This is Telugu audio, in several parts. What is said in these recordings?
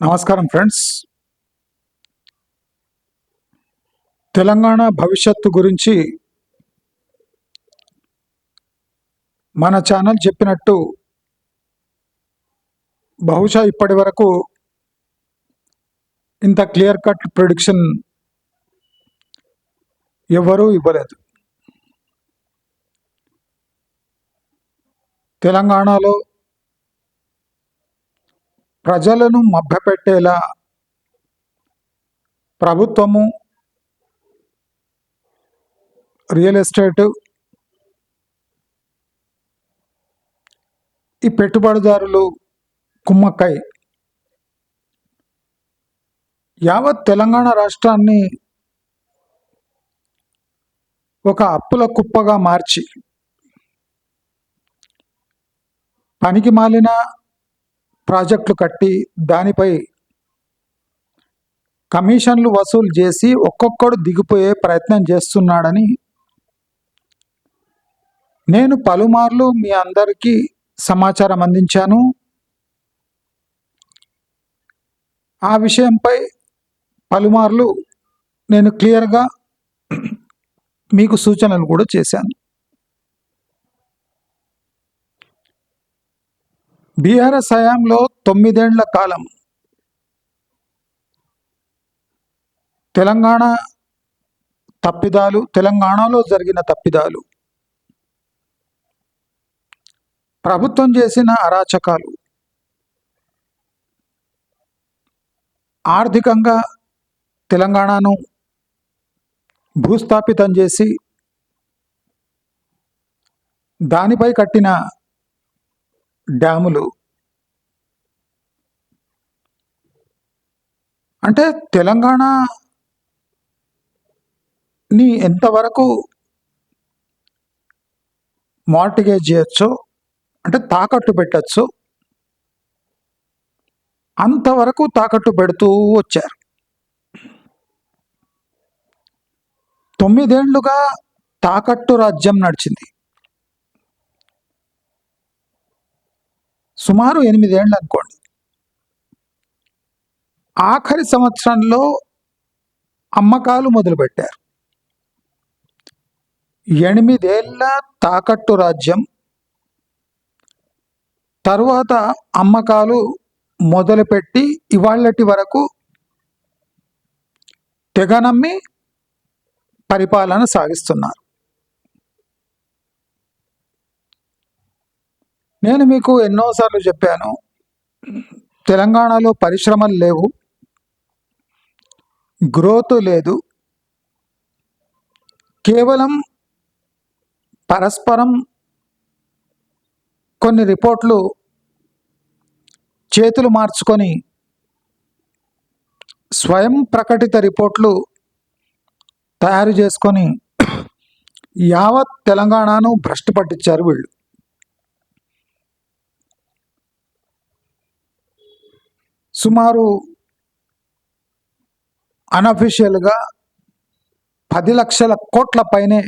నమస్కారం ఫ్రెండ్స్. తెలంగాణ భవిష్యత్తు గురించి మన ఛానల్ చెప్పినట్టు బహుశా ఇప్పటి వరకు ఇంత క్లియర్ కట్ ప్రొడిక్షన్ ఎవ్వరూ ఇవ్వలేదు. తెలంగాణలో ప్రజలను మభ్యపెట్టేలా ప్రభుత్వము రియల్ ఎస్టేట్ ఈ పెట్టుబడిదారులు కుమ్మక్కై యావత్ తెలంగాణ రాష్ట్రాన్ని ఒక అప్పుల కుప్పగా మార్చి పనికి మాలిన ప్రాజెక్టులు కట్టి దానిపై కమిషన్లు వసూలు చేసి ఒక్కొక్కడు దిగిపోయే ప్రయత్నం చేస్తున్నాడని నేను పలుమార్లు మీ అందరికీ సమాచారం అందించాను. ఆ విషయంపై పలుమార్లు నేను క్లియర్గా మీకు సూచనలు కూడా చేశాను. బీఆర్ఎస్ హయాంలో తొమ్మిదేండ్ల కాలం. తెలంగాణ తప్పిదాలు తెలంగాణలో జరిగిన తప్పిదాలు. ప్రభుత్వం చేసిన అరాచకాలు. ఆర్థికంగా తెలంగాణను భూస్థాపితం చేసి దానిపై కట్టిన డ్యాములు. అంటే తెలంగాణని ఎంతవరకు మార్టిగేజ్ చేయొచ్చో అంటే తాకట్టు పెట్టచ్చు అంతవరకు తాకట్టు పెడుతూ వచ్చారు. తొమ్మిదేండ్లుగా తాకట్టు రాజ్యం నడిచింది. సుమారు ఎనిమిదేళ్ళు అనుకోండి. ఆఖరి సంవత్సరంలో అమ్మకాలు మొదలుపెట్టారు. ఎనిమిదేళ్ళ తాకట్టు రాజ్యం. తరువాత అమ్మకాలు మొదలుపెట్టి ఇవాళ్ళటి వరకు తెగనమ్మి పరిపాలన సాగిస్తున్నారు. నేను మీకు ఎన్నోసార్లు చెప్పాను. తెలంగాణలో పరిశ్రమలు లేవు. గ్రోత్ లేదు. కేవలం పరస్పరం కొన్ని రిపోర్ట్లు చేతులు మార్చుకొని స్వయం ప్రకటిత రిపోర్ట్లు తయారు చేసుకొని యావత్ తెలంగాణను భ్రష్టు పట్టించారు వీళ్ళు. సుమారు అన్అఫీషియల్గా పది లక్షల కోట్ల పైనే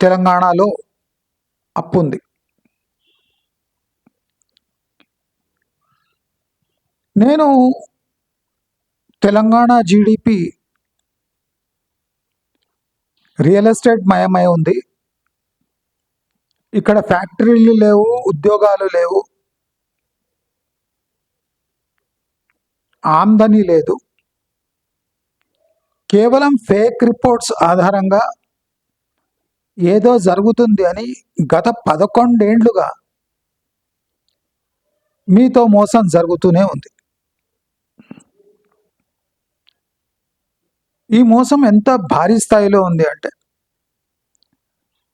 తెలంగాణలో అప్పు ఉంది నేను తెలంగాణ జీడిపి రియల్ ఎస్టేట్ మయమై ఉంది. ఇక్కడ ఫ్యాక్టరీలు లేవు ఉద్యోగాలు లేవు. ఆమ్దని లేదు. కేవలం ఫేక్ రిపోర్ట్స్ ఆధారంగా ఏదో జరుగుతుంది అని గత పదకొండేండ్లుగా మీతో మోసం జరుగుతూనే ఉంది. ఈ మోసం ఎంత భారీ స్థాయిలో ఉంది అంటే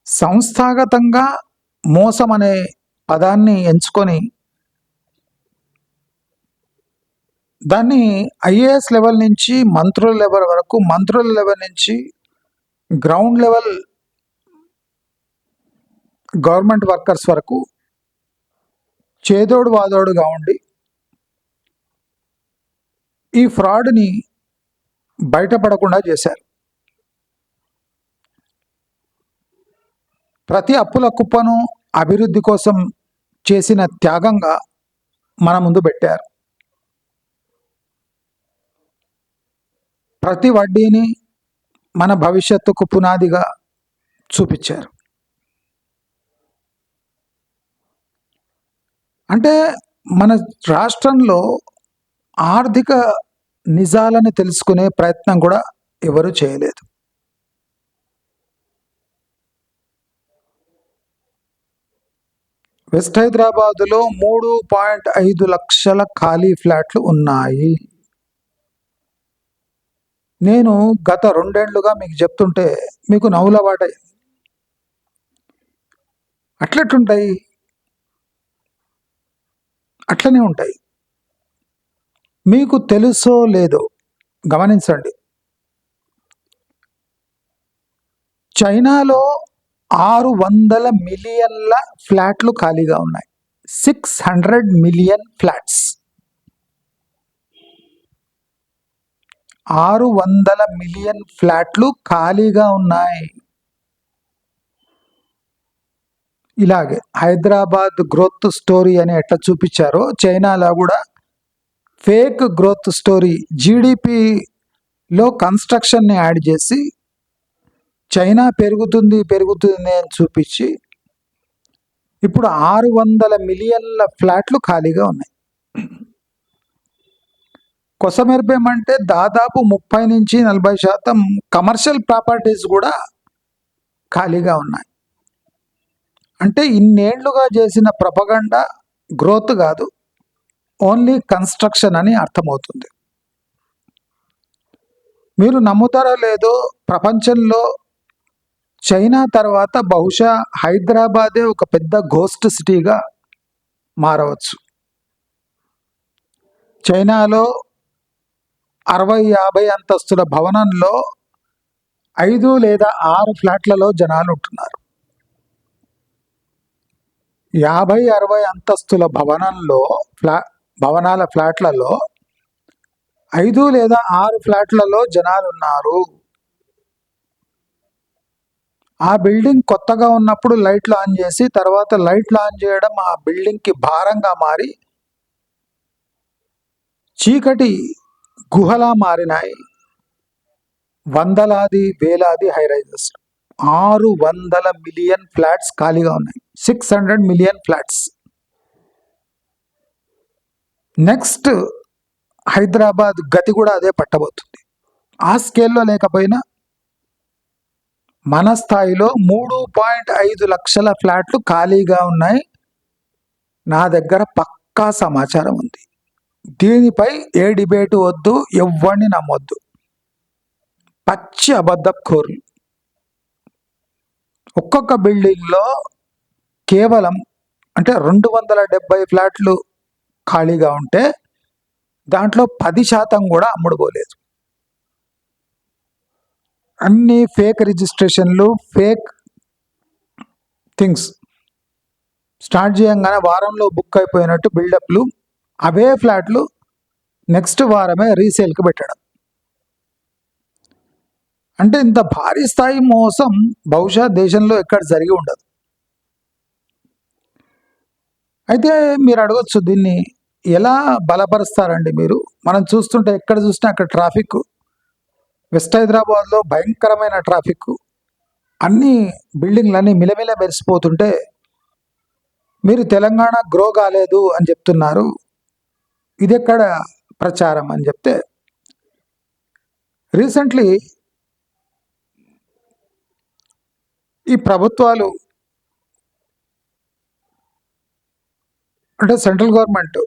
సంస్థాగతంగా మోసం అనే పదాన్ని ఎంచుకొని దాన్ని ఐఏఎస్ లెవెల్ నుంచి మంత్రుల లెవెల్ వరకు మంత్రుల లెవెల్ నుంచి గ్రౌండ్ లెవెల్ గవర్నమెంట్ వర్కర్స్ వరకు చేదోడు వాదోడుగా ఉండి ఈ ఫ్రాడ్ని బయటపడకుండా చేశారు. ప్రతి అప్పుల కుప్పను అభివృద్ధి కోసం చేసిన త్యాగంగా మన ముందు పెట్టారు. ప్రతి వడ్డీని మన భవిష్యత్తుకు పునాదిగా చూపించారు. అంటే మన రాష్ట్రంలో ఆర్థిక నిజాలను తెలుసుకునే ప్రయత్నం కూడా ఎవరు చేయలేదు. వెస్ట్ హైదరాబాదులో మూడు పాయింట్ ఐదు లక్షల ఖాళీ ఫ్లాట్లు ఉన్నాయి. నేను గత రెండేండ్లుగా మీకు చెప్తుంటే మీకు నవ్వులబాటాయి అట్లెట్లుంటాయి? అట్లనే ఉంటాయి. మీకు తెలుసో లేదో గమనించండి. చైనాలో ఆరు వందల మిలియన్ల ఫ్లాట్లు ఖాళీగా ఉన్నాయి. Six hundred million flats. ఆరు వందల మిలియన్ ఫ్లాట్లు ఖాళీగా ఉన్నాయి. ఇలాగే హైదరాబాద్ గ్రోత్ స్టోరీ అని ఎట్లా చూపించారో చైనాలో కూడా ఫేక్ గ్రోత్ స్టోరీ జీడిపిలో కన్స్ట్రక్షన్ని యాడ్ చేసి చైనా పెరుగుతుంది పెరుగుతుంది అని చూపించి ఇప్పుడు ఆరు వందల మిలియన్ల ఫ్లాట్లు ఖాళీగా ఉన్నాయి. కొసమెరిపేమంటే దాదాపు ముప్పై నుంచి నలభై శాతం కమర్షియల్ ప్రాపర్టీస్ కూడా ఖాళీగా ఉన్నాయి. అంటే ఇన్నేళ్ళుగా చేసిన ప్రపగండ గ్రోత్ కాదు ఓన్లీ కన్స్ట్రక్షన్ అని అర్థమవుతుంది. మీరు నమ్ముతారో లేదో ప్రపంచంలో చైనా తర్వాత బహుశా హైదరాబాదే ఒక పెద్ద గోస్ట్ సిటీగా మారవచ్చు. చైనాలో అరవై యాభై అంతస్తుల భవనంలో ఐదు లేదా ఆరు ఫ్లాట్లలో జనాలు ఉంటున్నారు. యాభై అరవై అంతస్తుల భవనంలో ఫ్లా భవనాల ఫ్లాట్లలో ఐదు లేదా ఆరు ఫ్లాట్లలో జనాలు ఉన్నారు. ఆ బిల్డింగ్ కొత్తగా ఉన్నప్పుడు లైట్లు ఆన్ చేసి తర్వాత లైట్లు ఆన్ చేయడం ఆ బిల్డింగ్కి భారంగా మారి చీకటి గుహలా మారినాయి. వందలాది వేలాది హైరైజెస్ ఆరు వందల మిలియన్ ఫ్లాట్స్ ఖాళీగా ఉన్నాయి. Six hundred million flats next Hyderabad గతి కూడా అదే పట్టబోతుంది. ఆ స్కేల్లో లేకపోయినా మన స్థాయిలో మూడు పాయింట్ ఐదు లక్షల ఫ్లాట్లు ఖాళీగా ఉన్నాయి. నా దగ్గర పక్కా సమాచారం ఉంది. దీనిపై ఏ డిబేటు వద్దు ఎవరిని నమ్మొద్దు. పచ్చి అబద్ధకోరులు ఒక్కొక్క బిల్డింగ్లో కేవలం అంటే రెండు వందల డెబ్బై ఫ్లాట్లు ఖాళీగా ఉంటే దాంట్లో పది శాతం కూడా అమ్ముడుపోలేదు. అన్ని ఫేక్ రిజిస్ట్రేషన్లు ఫేక్ థింగ్స్ స్టార్ట్ చేయంగానే వారంలో బుక్ అయిపోయినట్టు బిల్డప్లు అవే ఫ్లాట్లు నెక్స్ట్ వారమే రీసేల్కి పెట్టడం. అంటే ఇంత భారీ స్థాయి మోసం బహుశా దేశంలో ఎక్కడ జరిగి ఉండదు. అయితే మీరు అడగచ్చు దీన్ని ఎలా బలపరుస్తారండి మీరు? మనం చూస్తుంటే ఎక్కడ చూసినా అక్కడ ట్రాఫిక్ వెస్ట్ హైదరాబాద్లో భయంకరమైన ట్రాఫిక్ అన్ని బిల్డింగ్లన్నీ మిలమిల మెరిసిపోతుంటే మీరు తెలంగాణ గ్రో కాలేదు అని చెప్తున్నారు. ఇది ఎక్కడ ప్రచారం అని చెప్తే రీసెంట్లీ ఈ ప్రభుత్వాలు అంటే central government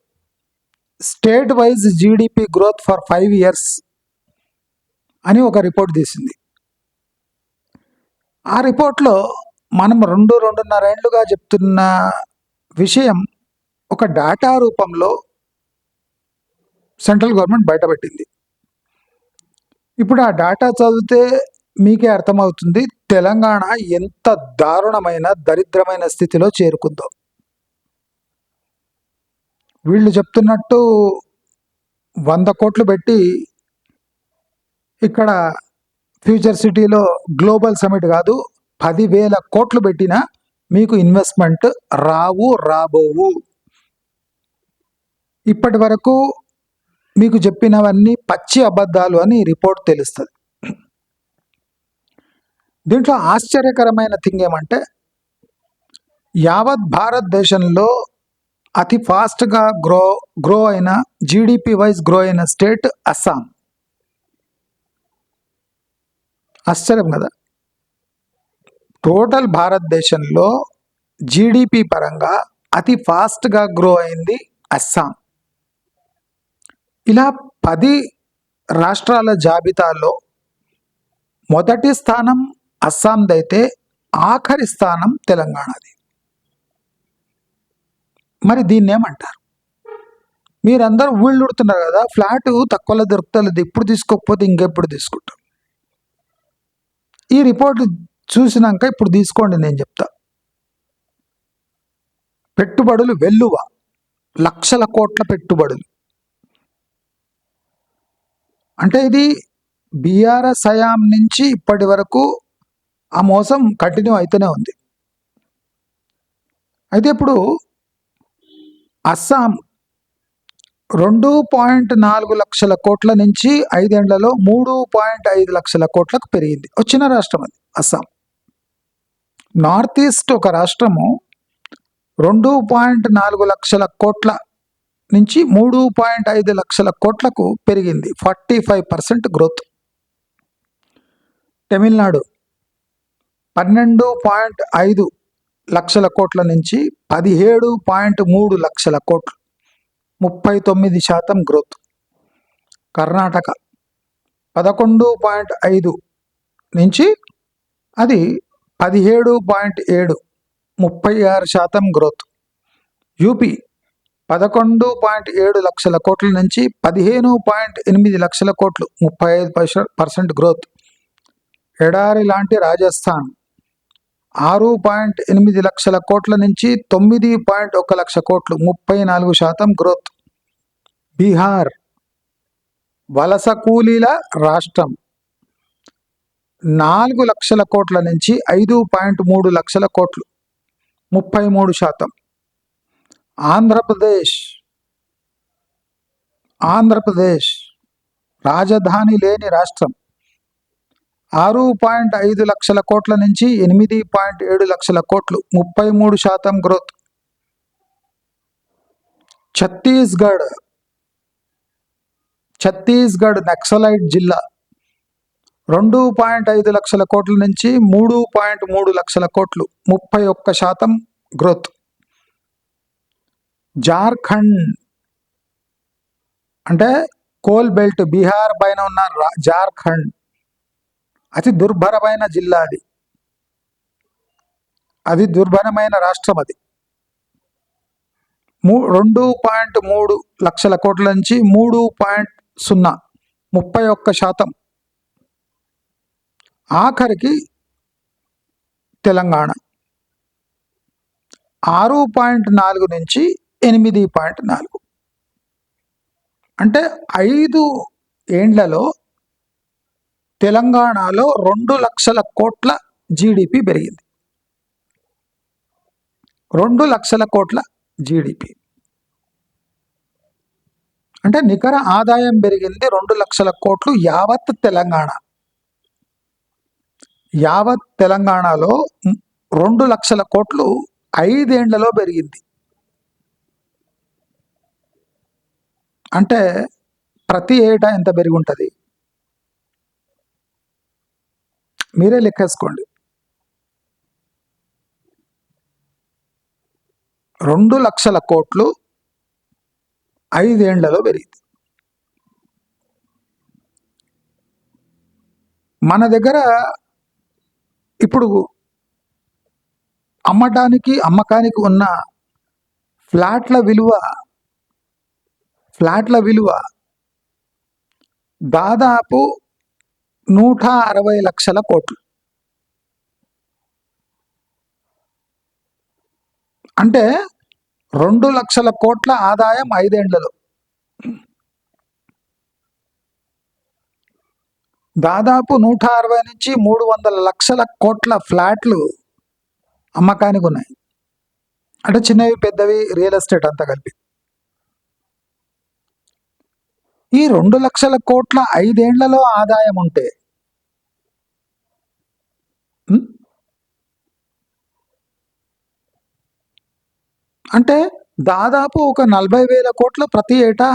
state wise GDP growth for five years అని ఒక రిపోర్ట్ తీసింది. ఆ రిపోర్ట్లో మనం రెండు రెండున్నర ఏళ్ళుగా చెప్తున్న విషయం ఒక డేటా రూపంలో సెంట్రల్ గవర్నమెంట్ బయటపెట్టింది. ఇప్పుడు ఆ డేటా చదివితే మీకే అర్థమవుతుంది తెలంగాణ ఎంత దారుణమైన దరిద్రమైన స్థితిలో చేరుకుందో. వీళ్ళు చెప్తున్నట్టు వంద కోట్లు పెట్టి ఇక్కడ ఫ్యూచర్ సిటీలో గ్లోబల్ సమిట్ కాదు పదివేల కోట్లు పెట్టినా మీకు ఇన్వెస్ట్మెంట్ రావు రాబోవు. ఇప్పటి వరకు మీకు చెప్పినవన్నీ పచ్చి అబద్ధాలు అని రిపోర్ట్ తెలుస్తుంది. దీంట్లో ఆశ్చర్యకరమైన థింగ్ ఏమంటే యావత్ భారతదేశంలో అతి ఫాస్ట్గా గ్రో గ్రో అయిన జీడిపి వైజ్ గ్రో అయిన స్టేట్ అస్సాం. ఆశ్చర్యం కదా? టోటల్ భారతదేశంలో జీడిపి పరంగా అతి ఫాస్ట్గా గ్రో అయింది అస్సాం. ఇలా పది రాష్ట్రాల జాబితాలో మొదటి స్థానం అస్సాందైతే ఆఖరి స్థానం తెలంగాణది. మరి దీన్ని ఏమంటారు మీరందరూ ఊళ్ళు ఉడుతున్నారు కదా ఫ్లాట్ తక్కువలో దొరుకుతలేదు ఇప్పుడు తీసుకోకపోతే ఇంకెప్పుడు తీసుకుంటాం ఈ రిపోర్ట్ చూసినాక ఇప్పుడు తీసుకోండి నేను చెప్తా. పెట్టుబడులు వెల్లువ లక్షల కోట్ల పెట్టుబడులు. అంటే ఇది బీఆర్ఎస్ హయాం నుంచి ఇప్పటి వరకు ఆ మోసం కంటిన్యూ అయితేనే ఉంది. అయితే ఇప్పుడు అస్సాం రెండు పాయింట్ నాలుగు లక్షల కోట్ల నుంచి ఐదేళ్ళలో మూడు పాయింట్ ఐదు లక్షల కోట్లకు పెరిగింది. వచ్చిన రాష్ట్రం అది అస్సాం. నార్త్ ఈస్ట్ ఒక రాష్ట్రము రెండు పాయింట్ నాలుగు లక్షల కోట్ల నుంచి మూడు పాయింట్ ఐదు లక్షల కోట్లకు పెరిగింది. Forty five percent growth. Tamil Nadu పన్నెండు పాయింట్ ఐదు లక్షల కోట్ల నుంచి పదిహేడు పాయింట్ మూడు లక్షల కోట్లు. ముప్పై తొమ్మిది శాతం గ్రోత్. కర్ణాటక పదకొండు పాయింట్ ఐదు నుంచి అది పదిహేడు పాయింట్ ఏడు ముప్పై ఆరు శాతం గ్రోత్. యూపీ పదకొండు పాయింట్ ఏడు లక్షల కోట్ల నుంచి పదిహేను పాయింట్ ఎనిమిది లక్షల కోట్లు ముప్పై ఐదు పర్సెంట్ గ్రోత్. ఎడారి లాంటి రాజస్థాన్ ఆరు పాయింట్ ఎనిమిది లక్షల కోట్ల నుంచి తొమ్మిది పాయింట్ ఒక లక్ష కోట్లు ముప్పై నాలుగు శాతం గ్రోత్. బీహార్ వలస కూలీల రాష్ట్రం నాలుగు లక్షల కోట్ల నుంచి ఐదు పాయింట్ మూడు లక్షల కోట్లు ముప్పై మూడు శాతం. ఆంధ్రప్రదేశ్. ఆంధ్రప్రదేశ్ రాజధాని లేని రాష్ట్రం. ఆరు పాయింట్ ఐదు లక్షల కోట్ల నుంచి ఎనిమిది పాయింట్ ఏడు లక్షల కోట్లు ముప్పై మూడు శాతం గ్రోత్. ఛత్తీస్గఢ్. ఛత్తీస్గఢ్ నక్సలైట్ జిల్లా. రెండు పాయింట్ ఐదు లక్షల కోట్ల నుంచి మూడు పాయింట్ మూడు లక్షల కోట్లు ముప్పై ఒక్క శాతం గ్రోత్. జార్ఖండ్ అంటే కోల్ బెల్ట్ బీహార్ పైన ఉన్న జార్ఖండ్. అతి దుర్భరమైన జిల్లా అది. అది దుర్భరమైన రాష్ట్రం అది. మూ రెండు పాయింట్ మూడు లక్షల కోట్ల నుంచి మూడు పాయింట్ సున్నా ముప్పై ఒక్క శాతం. ఆఖరికి తెలంగాణ. ఆరు పాయింట్ నాలుగు నుంచి ఎనిమిది పాయింట్ నాలుగు. అంటే ఐదు ఏండ్లలో తెలంగాణలో రెండు లక్షల కోట్ల జీడిపి పెరిగింది. రెండు లక్షల కోట్ల జీడిపి అంటే నికర ఆదాయం పెరిగింది రెండు లక్షల కోట్లు యావత్ తెలంగాణ. యావత్ తెలంగాణలో రెండు లక్షల కోట్లు ఐదేండ్లలో పెరిగింది. అంటే ప్రతి ఏటా ఎంత పెరిగి ఉంటుంది మీరే లెక్కేసుకోండి. రెండు లక్షల కోట్లు ఐదేండ్లలో పెరిగింది. మన దగ్గర ఇప్పుడు అమ్మటానికి అమ్మకానికి ఉన్న ఫ్లాట్ల విలువ ఫ్లాట్ల విలువ దాదాపు నూట అరవై లక్షల కోట్లు. అంటే రెండు లక్షల కోట్ల ఆదాయం ఐదేండ్లలో. దాదాపు నూట అరవై నుంచి మూడు వందల లక్షల కోట్ల ఫ్లాట్లు అమ్మకానికి ఉన్నాయి. అంటే చిన్నవి పెద్దవి రియల్ ఎస్టేట్ అంతా కలిపి. ఈ రెండు లక్షల కోట్ల ఐదేండ్లలో ఆదాయం ఉంటే అంటే దాదాపు ఒక నలభై వేల కోట్ల ప్రతి ఏటా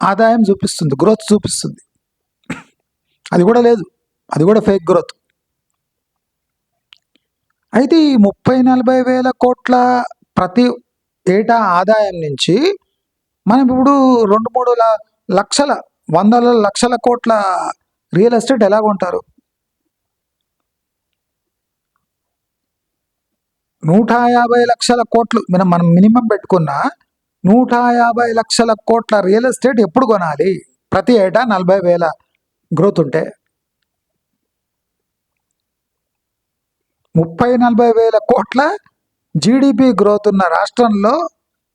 ఆదాయం చూపిస్తుంది గ్రోత్ చూపిస్తుంది. అది కూడా లేదు అది కూడా ఫేక్ గ్రోత్ అయితే ఈ ముప్పై నలభై వేల కోట్ల ప్రతి ఏటా ఆదాయం నుంచి మనం ఇప్పుడు రెండు మూడు లక్షల వందల లక్షల కోట్ల రియల్ ఎస్టేట్ ఎలా కొంటారు నూట యాభై లక్షల కోట్లు మనం మనం మినిమం పెట్టుకున్న నూట యాభై లక్షల కోట్ల రియల్ ఎస్టేట్ ఎప్పుడు కొనాలి? ప్రతి ఏటా నలభై వేల గ్రోత్ ఉంటే. ముప్పై నలభై వేల కోట్ల జీడిపి గ్రోత్ ఉన్న రాష్ట్రంలో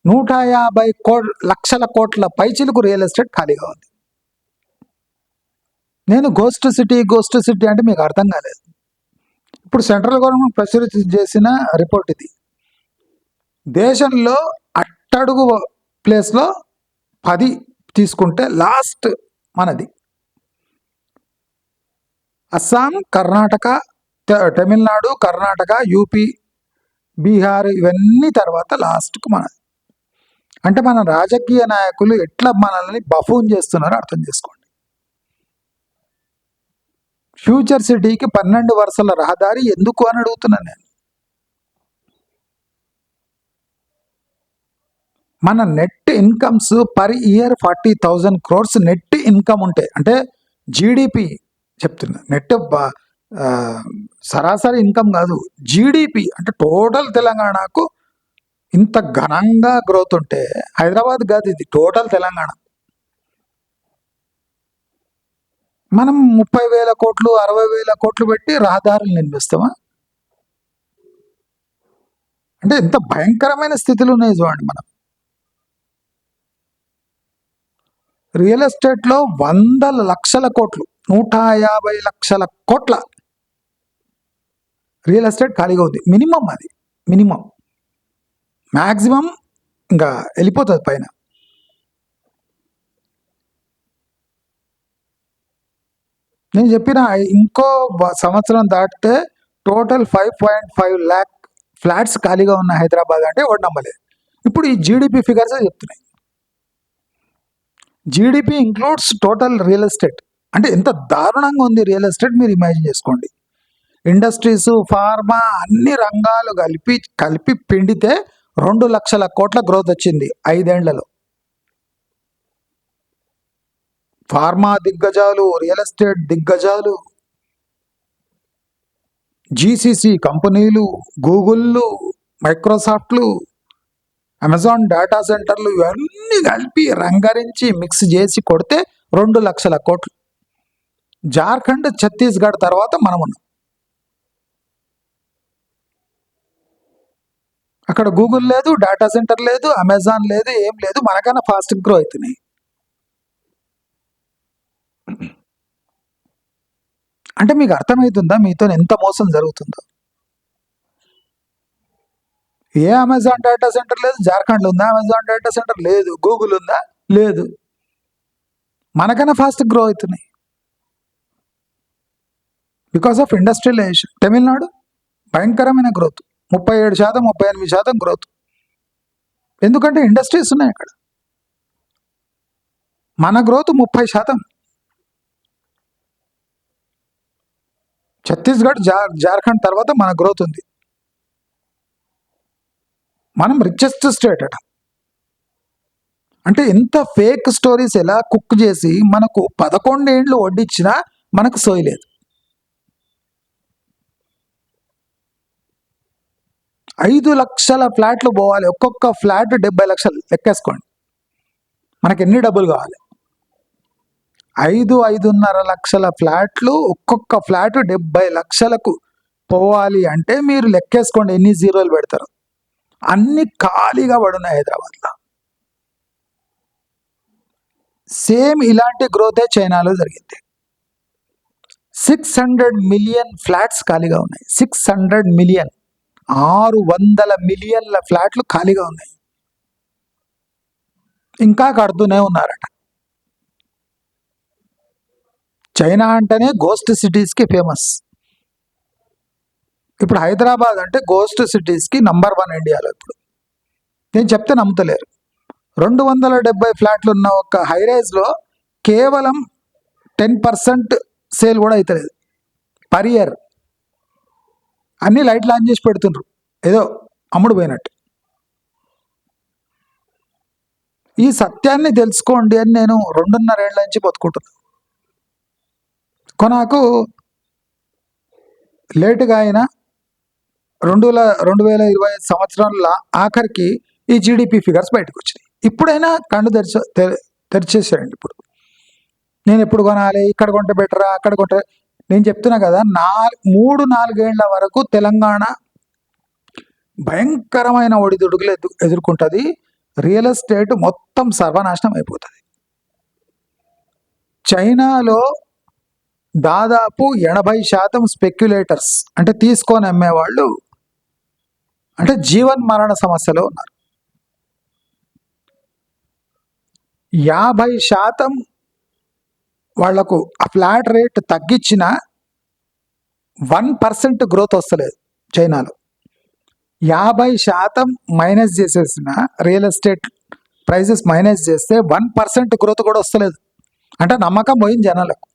నూట యాభై కో లక్షల కోట్ల పైచిలకు రియల్ ఎస్టేట్ ఖాళీగా ఉంది నేను గోస్ట్ సిటీ గోస్ట్ సిటీ అంటే మీకు అర్థం కాలేదు. ఇప్పుడు సెంట్రల్ గవర్నమెంట్ ప్రచురిత చేసిన రిపోర్ట్ ఇది. దేశంలో అట్టడుగు ప్లేస్లో పది తీసుకుంటే లాస్ట్ మనది. అస్సాం కర్ణాటక తమిళనాడు కర్ణాటక యూపీ బీహార్ ఇవన్నీ తర్వాత లాస్ట్కు మనది. అంటే మన రాజకీయ నాయకులు ఎట్లా మనల్ని బఫూన్ చేస్తున్నారో అర్థం చేసుకోండి. ఫ్యూచర్ సిటీకి పన్నెండు వరుసల రహదారి ఎందుకు అని అడుగుతున్నాను నేను. మన net incomes per year forty thousand crores net income ఉంటాయి అంటే జీడిపి చెప్తున్నా నెట్ సరాసరి ఇన్కమ్ కాదు జీడిపి అంటే టోటల్ తెలంగాణకు ఇంత ఘనంగా గ్రోత్ ఉంటే హైదరాబాద్ కాదు ఇది టోటల్ తెలంగాణ. మనం ముప్పై వేల కోట్లు అరవై వేల కోట్లు పెట్టి రహదారులు నిర్మిస్తామా? అంటే ఎంత భయంకరమైన స్థితిలో ఉన్నాయి చూడండి మనం. రియల్ ఎస్టేట్లో వందల లక్షల కోట్లు నూట యాభై లక్షల కోట్ల రియల్ ఎస్టేట్ ఖాళీగా ఉంది. మినిమం అది మినిమం. మ్యాక్సిమం ఇంకా వెళ్ళిపోతుంది పైన. నేను చెప్పిన ఇంకో సంవత్సరం దాటితే total five point five lakh flats ఖాళీగా ఉన్న హైదరాబాద్ అంటే ఒకటి నమ్మలేదు ఇప్పుడు ఈ జీడిపి ఫిగర్స్ చెప్తున్నాయి. GDP includes total real estate అంటే ఎంత దారుణంగా ఉంది రియల్ ఎస్టేట్ మీరు ఇమాజిన్ చేసుకోండి. ఇండస్ట్రీస్ ఫార్మా అన్ని రంగాలు కలిపి కలిపి పిండితే రెండు లక్షల కోట్ల గ్రోత్ వచ్చింది ఐదేండ్లలో. ఫార్మా దిగ్గజాలు రియల్ ఎస్టేట్ దిగ్గజాలు జీసీసీ కంపెనీలు గూగుల్లు మైక్రోసాఫ్ట్లు అమెజాన్ డేటా సెంటర్లు ఇవన్నీ కలిపి రంగరించి మిక్స్ చేసి కొడితే రెండు లక్షల కోట్లు. జార్ఖండ్ ఛత్తీస్గఢ్ తర్వాత మనం ఉన్నాం అక్కడ గూగుల్ లేదు డేటా సెంటర్ లేదు అమెజాన్ లేదు ఏం లేదు మనకన్నా ఫాస్ట్ గ్రో అవుతున్నాయి. అంటే మీకు అర్థమవుతుందా మీతో ఎంత మోసం జరుగుతుందో? ఏ అమెజాన్ డేటా సెంటర్ లేదు జార్ఖండ్ ఉందా? అమెజాన్ డేటా సెంటర్ లేదు గూగుల్ ఉందా? లేదు. మనకన్నా ఫాస్ట్ గ్రో అవుతున్నాయి. బికాస్ ఆఫ్ ఇండస్ట్రియలైజేషన్ తమిళనాడు భయంకరమైన గ్రోత్ ముప్పై ఏడు శాతం ముప్పై ఎనిమిది శాతం గ్రోత్ ఎందుకంటే ఇండస్ట్రీస్ ఉన్నాయి అక్కడ. మన గ్రోత్ ముప్పై శాతం. ఛత్తీస్గఢ్ జార్ జార్ఖండ్ తర్వాత మన గ్రోత్ ఉంది. మనం రిచెస్ట్ స్టేట్ అట. అంటే ఎంత ఫేక్ స్టోరీస్ ఎలా కుక్ చేసి మనకు పదకొండేండ్లు వడ్డించినా మనకు సోయలేదు. ఐదు లక్షల ఫ్లాట్లు పోవాలి. ఒక్కొక్క ఫ్లాట్ డెబ్బై లక్షలు లెక్కేసుకోండి. మనకి ఎన్ని డబ్బులు కావాలి? ఐదు ఐదున్నర లక్షల ఫ్లాట్లు ఒక్కొక్క ఫ్లాట్ డెబ్బై లక్షలకు పోవాలి అంటే మీరు లెక్కేసుకోండి. ఎన్ని జీరోలు పెడతారు? అన్ని ఖాళీగా పడున్నాయి హైదరాబాద్లో. సేమ్ ఇలాంటి గ్రోతే చైనాలో జరిగింది. సిక్స్ హండ్రెడ్ మిలియన్ ఫ్లాట్స్ ఖాళీగా ఉన్నాయి. Six hundred million. ఆరు వందల మిలియన్ల ఫ్లాట్లు ఖాళీగా ఉన్నాయి. ఇంకా కడుతూనే ఉన్నారట. చైనా అంటేనే గోస్ట్ సిటీస్కి ఫేమస్ ఇప్పుడు హైదరాబాద్ అంటే గోస్ట్ సిటీస్కి నంబర్ వన్ ఇండియాలో ఇప్పుడు. నేను చెప్తే నమ్ముతలేరు. రెండు వందల డెబ్బై ఫ్లాట్లు ఉన్న ఒక హైరైజ్లో కేవలం టెన్ పర్సెంట్ సేల్ కూడా అవుతలేదు పర్ ఇయర్ అన్ని లైట్లు ఆన్ చేసి పెడుతుండ్రు. ఏదో అమ్ముడు పోయినట్టు. ఈ సత్యాన్ని తెలుసుకోండి అని నేను రెండున్నరేళ్ళ నుంచి బతుకుంటున్నాను కొనాకు లేటుగా అయినా రెండు వేల రెండు వేల ఇరవై ఐదు సంవత్సరంలో ఆఖరికి ఈ జీడిపి ఫిగర్స్ బయటకు వచ్చినాయి. ఇప్పుడైనా కళ్ళు తెరిచ తె- తెరిచేసారండి ఇప్పుడు. నేను ఎప్పుడు కొనాలి ఇక్కడ కొంటే బెటరా అక్కడ కొంటే నేను చెప్తున్నా కదా నా మూడు నాలుగేళ్ళ వరకు తెలంగాణ భయంకరమైన ఒడిదుడుకులు ఎదు ఎదుర్కొంటుంది. రియల్ ఎస్టేట్ మొత్తం సర్వనాశనం అయిపోతుంది. చైనాలో దాదాపు ఎనభై శాతం స్పెక్యులేటర్స్ అంటే తీసుకొని అమ్మేవాళ్ళు అంటే జీవన్ మరణ సమస్యలో ఉన్నారు. యాభై శాతం వాళ్ళకు ఆ ఫ్లాట్ రేట్ తగ్గించిన వన్ పర్సెంట్ గ్రోత్ వస్తలేదు చైనాలో. యాభై శాతం మైనస్ చేసేసిన రియల్ ఎస్టేట్ ప్రైజెస్ మైనస్ చేస్తే వన్ పర్సెంట్ గ్రోత్ కూడా వస్తలేదు. అంటే నమ్మకం పోయింది జనాలకు.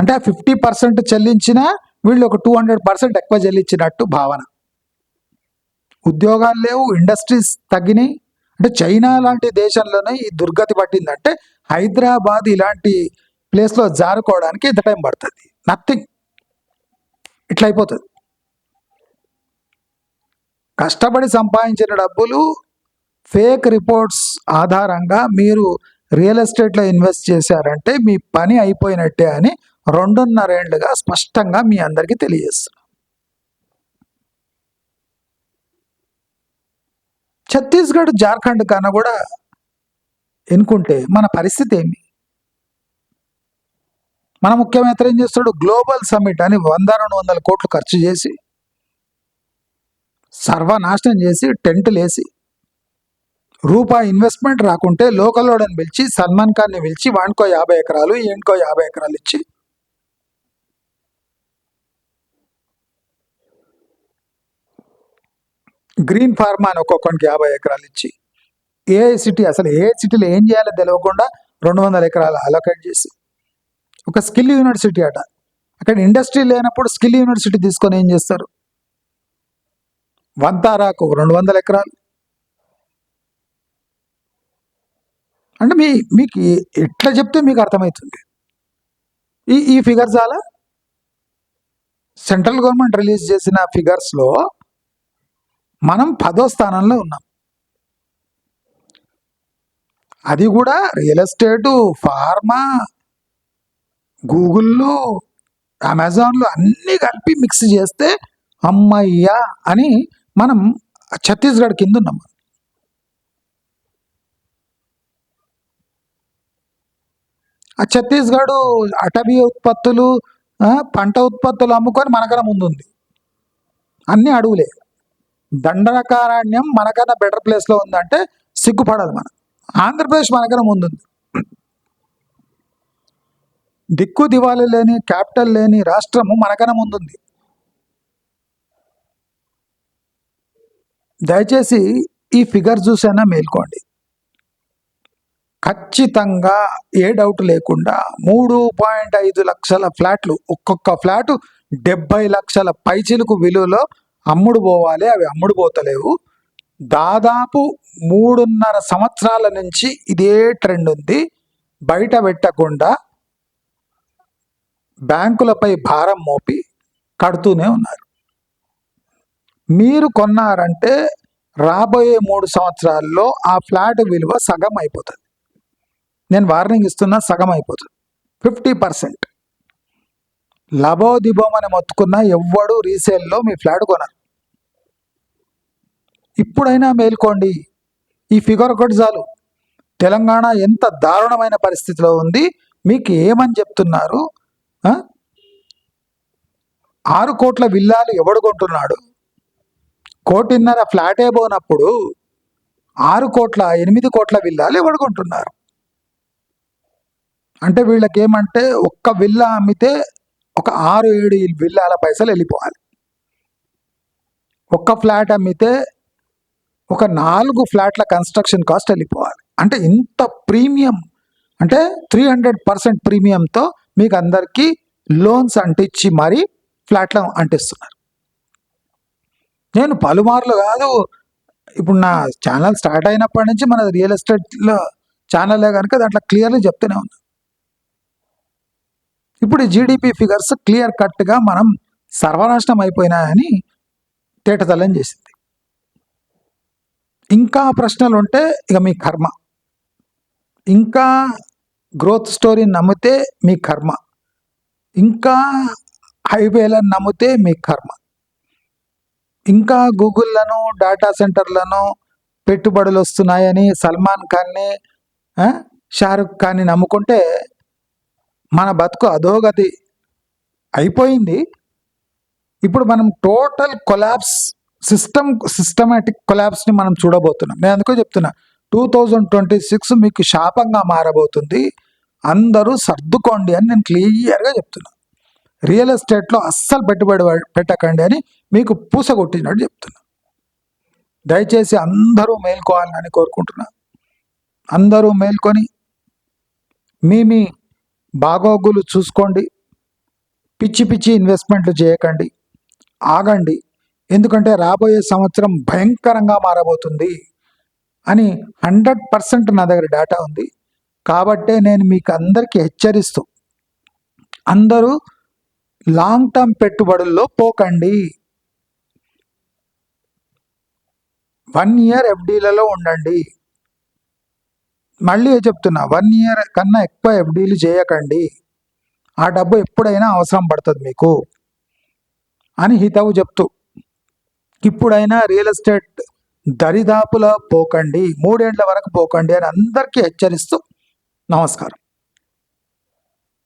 అంటే ఫిఫ్టీ పర్సెంట్ చెల్లించినా వీళ్ళు ఒక టూ హండ్రెడ్ పర్సెంట్ ఎక్కువ చెల్లించినట్టు భావన. ఉద్యోగాలు లేవు ఇండస్ట్రీస్ తగ్గినాయి అంటే చైనా లాంటి దేశంలోనే ఈ దుర్గతి పట్టిందంటే హైదరాబాద్ ఇలాంటి ప్లేస్లో జారుకోవడానికి ఎంత టైం పడుతుంది. నథింగ్ ఇట్లా అయిపోతుంది కష్టపడి సంపాదించిన డబ్బులు ఫేక్ రిపోర్ట్స్ ఆధారంగా మీరు రియల్ ఎస్టేట్లో ఇన్వెస్ట్ చేశారంటే మీ పని అయిపోయినట్టే అని రెండున్నరేళ్ళుగా స్పష్టంగా మీ అందరికీ తెలియజేస్తున్నాం ఛత్తీస్గఢ్ జార్ఖండ్ కన్నా కూడా ఎన్నుకుంటే మన పరిస్థితి ఏమి మన ముఖ్యమంత్రి ఏం చేస్తాడు? గ్లోబల్ సమ్మిట్ అని వంద రెండు వందల కోట్లు ఖర్చు చేసి సర్వనాశనం చేసి టెంట్లు వేసి రూపాయి ఇన్వెస్ట్మెంట్ రాకుంటే లోకల్ వాడని పిలిచి సల్మాన్ ఖాన్ని పిలిచి వానికో యాభై ఎకరాలు ఈయనకో యాభై ఎకరాలు ఇచ్చి గ్రీన్ ఫార్మా అని ఒక్కొక్కరికి యాభై ఎకరాలు ఇచ్చి ఏ సిటీ అసలు ఏ సిటీలో ఏం చేయాలో తెలియకుండా రెండు వందల ఎకరాలు అలోకేట్ చేసి. ఒక స్కిల్ యూనివర్సిటీ అట. అక్కడ ఇండస్ట్రీ లేనప్పుడు స్కిల్ యూనివర్సిటీ తీసుకొని ఏం చేస్తారు? వంతారాకు రెండు వందల ఎకరాలు. అంటే మీ మీకు ఎట్లా చెప్తే మీకు అర్థమవుతుంది. ఈ ఈ ఫిగర్స్ చాలా సెంట్రల్ గవర్నమెంట్ రిలీజ్ చేసిన ఫిగర్స్లో మనం పదో స్థానంలో ఉన్నాం. అది కూడా రియల్ ఎస్టేటు ఫార్మా గూగుల్లో అమెజాన్లో అన్నీ కలిపి మిక్స్ చేస్తే అమ్మయ్యా అని మనం ఛత్తీస్గఢ్ కింద ఉన్నాం. ఆ ఛత్తీస్గఢ్ అటవీ ఉత్పత్తులు పంట ఉత్పత్తులు అమ్ముకొని మనకన్నా ముందుంది. అన్నీ అడవులే. దండనకారణ్యం మనకన్నా బెటర్ ప్లేస్లో ఉందంటే సిగ్గుపడదు మనం. ఆంధ్రప్రదేశ్ మనకన్నా ముందుంది. దిక్కు దివాళీ లేని క్యాపిటల్ లేని రాష్ట్రము మనకన్నా ముందుంది. దయచేసి ఈ ఫిగర్ చూసైనా మేల్కోండి. ఖచ్చితంగా ఏ డౌట్ లేకుండా మూడు పాయింట్ ఐదు లక్షల ఫ్లాట్లు ఒక్కొక్క ఫ్లాటు డెబ్బై లక్షల పైచిలకు విలువలో అమ్ముడు పోవాలి అవి అమ్ముడు పోతలేవు. దాదాపు మూడున్నర సంవత్సరాల నుంచి ఇదే ట్రెండ్ ఉంది. బయట పెట్టకుండా బ్యాంకులపై భారం మోపి కడుతూనే ఉన్నారు. మీరు కొన్నారంటే రాబోయే మూడు సంవత్సరాల్లో ఆ ఫ్లాట్ విలువ సగం అయిపోతుంది. నేను వార్నింగ్ ఇస్తున్నా సగం అయిపోతుంది. Fifty percent. లబోదిబోమని మొత్తుకున్న ఎవ్వడు రీసేల్లో మీ ఫ్లాట్ కొనరు. ఇప్పుడైనా మేల్కోండి. ఈ ఫిగర్ ఒకటి చాలు. తెలంగాణ ఎంత దారుణమైన పరిస్థితిలో ఉంది మీకు ఏమని చెప్తున్నారు? ఆరు కోట్ల విల్లాలు ఎవడు కొంటున్నాడు? కోటిన్నర ఫ్లాటే పోనప్పుడు ఆరు కోట్ల ఎనిమిది కోట్ల విల్లాలు ఎవడు కొంటున్నారు? అంటే వీళ్ళకి ఏమంటే ఒక్క విల్లా అమ్మితే ఒక ఆరు ఏడు బిల్లాల పైసలు వెళ్ళిపోవాలి. ఒక్క ఫ్లాట్ అమ్మితే ఒక నాలుగు ఫ్లాట్ల కన్స్ట్రక్షన్ కాస్ట్ వెళ్ళిపోవాలి. అంటే ఇంత ప్రీమియం అంటే త్రీ హండ్రెడ్ పర్సెంట్ ప్రీమియంతో మీకు అందరికీ లోన్స్ అంటించి మరీ ఫ్లాట్లు అంటిస్తున్నారు. నేను పలుమార్లు కాదు ఇప్పుడు నా ఛానల్ స్టార్ట్ అయినప్పటి నుంచి మన రియల్ ఎస్టేట్లో ఛానలే కనుక దాంట్లో క్లియర్లీ చెప్తూనే ఉన్నాను ఇప్పుడు జీడిపి ఫిగర్స్ క్లియర్ కట్గా మనం సర్వనాశనం అయిపోయినాయని తేటతల్లం చేసింది. ఇంకా ప్రశ్నలు ఉంటే ఇక మీ కర్మ. ఇంకా గ్రోత్ స్టోరీని నమ్మితే మీ కర్మ. ఇంకా హైవేలను నమ్మితే మీ కర్మ. ఇంకా గూగుల్లను డేటా సెంటర్లను పెట్టుబడులు వస్తున్నాయని సల్మాన్ ఖాన్ని షారుఖ్ ఖాన్ని నమ్ముకుంటే మన బతుకు అధోగతి అయిపోయింది. ఇప్పుడు మనం టోటల్ కొలాబ్స్ సిస్టమ్ సిస్టమేటిక్ కొలాబ్స్ని మనం చూడబోతున్నాం. నేను అందుకో చెప్తున్నా టూ థౌజండ్ ట్వంటీ సిక్స్ మీకు శాపంగా మారబోతుంది. అందరూ సర్దుకోండి అని నేను క్లియర్గా చెప్తున్నా. రియల్ ఎస్టేట్లో అస్సలు పెట్టుబడి పెట్టకండి అని మీకు పూసగొట్టినట్టు చెప్తున్నా. దయచేసి అందరూ మేల్కోవాలని కోరుకుంటున్నా. అందరూ మేల్కొని మీ మీ బాగోగులు చూసుకోండి. పిచ్చి పిచ్చి ఇన్వెస్ట్మెంట్లు చేయకండి. ఆగండి. ఎందుకంటే రాబోయే సంవత్సరం భయంకరంగా మారబోతుంది అని హండ్రెడ్ పర్సెంట్ నా దగ్గర డేటా ఉంది. కాబట్టే నేను మీకు అందరికీ హెచ్చరిస్తూ అందరూ లాంగ్ టర్మ్ పెట్టుబడుల్లో పోకండి. వన్ ఇయర్ ఎఫ్డీలలో ఉండండి. మళ్ళీ చెప్తున్నా వన్ ఇయర్ కన్నా ఎక్కువ ఎఫ్డీలు చేయకండి. ఆ డబ్బు ఎప్పుడైనా అవసరం పడుతుంది మీకు అని హితవు చెప్తూ ఇప్పుడైనా రియల్ ఎస్టేట్ దరిదాపుల పోకండి మూడేండ్ల వరకు పోకండి అని అందరికీ హెచ్చరిస్తూ నమస్కారం.